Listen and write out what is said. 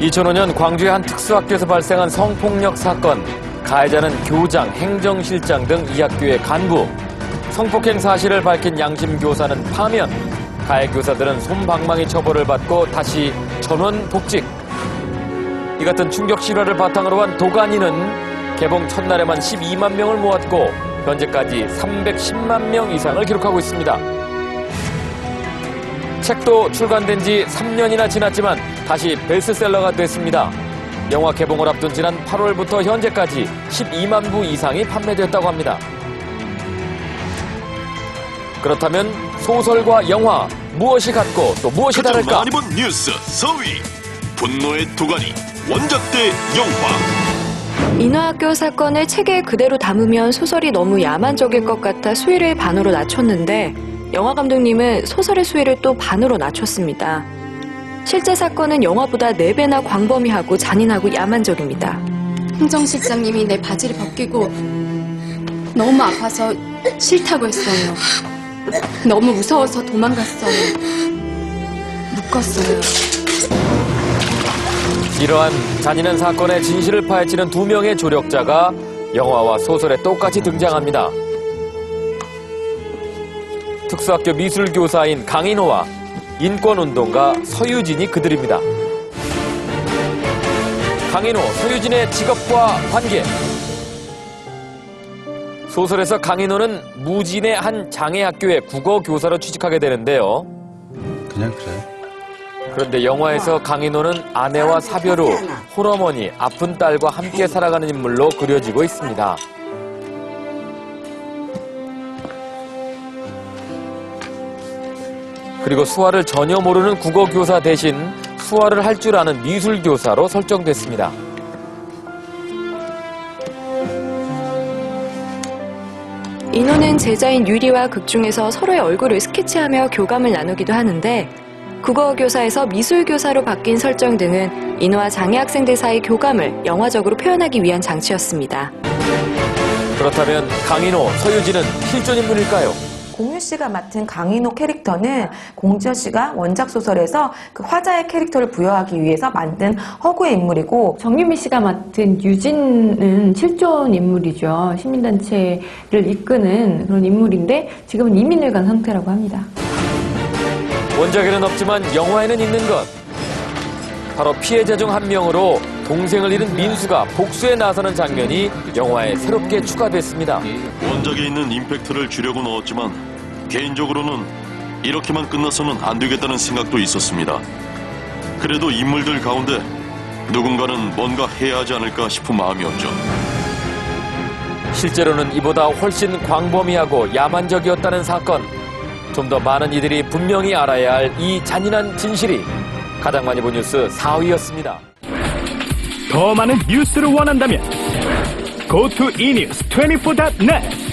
2005년 광주의 한 특수학교에서 발생한 성폭력 사건. 가해자는 교장, 행정실장 등 이 학교의 간부. 성폭행 사실을 밝힌 양심 교사는 파면. 가해 교사들은 솜방망이 처벌을 받고 다시 전원 복직. 이 같은 충격 실화를 바탕으로 한 도가니는 개봉 첫날에만 12만 명을 모았고 현재까지 310만 명 이상을 기록하고 있습니다. 책도 출간된 지 3년이나 지났지만 다시 베스트셀러가 됐습니다. 영화 개봉을 앞둔 지난 8월부터 현재까지 12만 부 이상이 판매됐다고 합니다. 그렇다면 소설과 영화 무엇이 같고 또 무엇이 다를까? 많이 본 뉴스 4위 분노의 도가니 원작대 영화 인화학교 사건을 책에 그대로 담으면 소설이 너무 야만적일 것 같아 수위를 반으로 낮췄는데 영화 감독님은 소설의 수위를 또 반으로 낮췄습니다. 실제 사건은 영화보다 4배나 광범위하고 잔인하고 야만적입니다. 행정실장님이 내 바지를 벗기고 너무 아파서 싫다고 했어요. 너무 무서워서 도망갔어요. 묶었어요. 이러한 잔인한 사건의 진실을 파헤치는 두 명의 조력자가 영화와 소설에 똑같이 등장합니다. 특수학교 미술교사인 강인호와 인권운동가 서유진이 그들입니다. 강인호, 서유진의 직업과 관계. 소설에서 강인호는 무진의 한 장애학교의 국어교사로 취직하게 되는데요. 그냥 그래. 그런데 영화에서 강인호는 아내와 사별 후 홀어머니, 아픈 딸과 함께 살아가는 인물로 그려지고 있습니다. 그리고 수화를 전혀 모르는 국어교사 대신 수화를 할 줄 아는 미술교사로 설정됐습니다. 인호는 제자인 유리와 극 중에서 서로의 얼굴을 스케치하며 교감을 나누기도 하는데 국어교사에서 미술교사로 바뀐 설정 등은 인호와 장애 학생들 사이 교감을 영화적으로 표현하기 위한 장치였습니다. 그렇다면 강인호, 서유진은 실존 인물일까요? 공유 씨가 맡은 강인호 캐릭터는 공지현 씨가 원작 소설에서 그 화자의 캐릭터를 부여하기 위해서 만든 허구의 인물이고 정유미 씨가 맡은 유진은 실존 인물이죠. 시민단체를 이끄는 그런 인물인데 지금은 이민을 간 상태라고 합니다. 원작에는 없지만 영화에는 있는 것. 바로 피해자 중 한 명으로 동생을 잃은 민수가 복수에 나서는 장면이 영화에 새롭게 추가됐습니다. 원작에 있는 임팩트를 주려고 넣었지만 개인적으로는 이렇게만 끝나서는 안 되겠다는 생각도 있었습니다. 그래도 인물들 가운데 누군가는 뭔가 해야 하지 않을까 싶은 마음이었죠. 실제로는 이보다 훨씬 광범위하고 야만적이었다는 사건. 좀 더 많은 이들이 분명히 알아야 할 이 잔인한 진실이 가장 많이 본 뉴스 4위였습니다. 더 많은 뉴스를 원한다면 go to enews24.net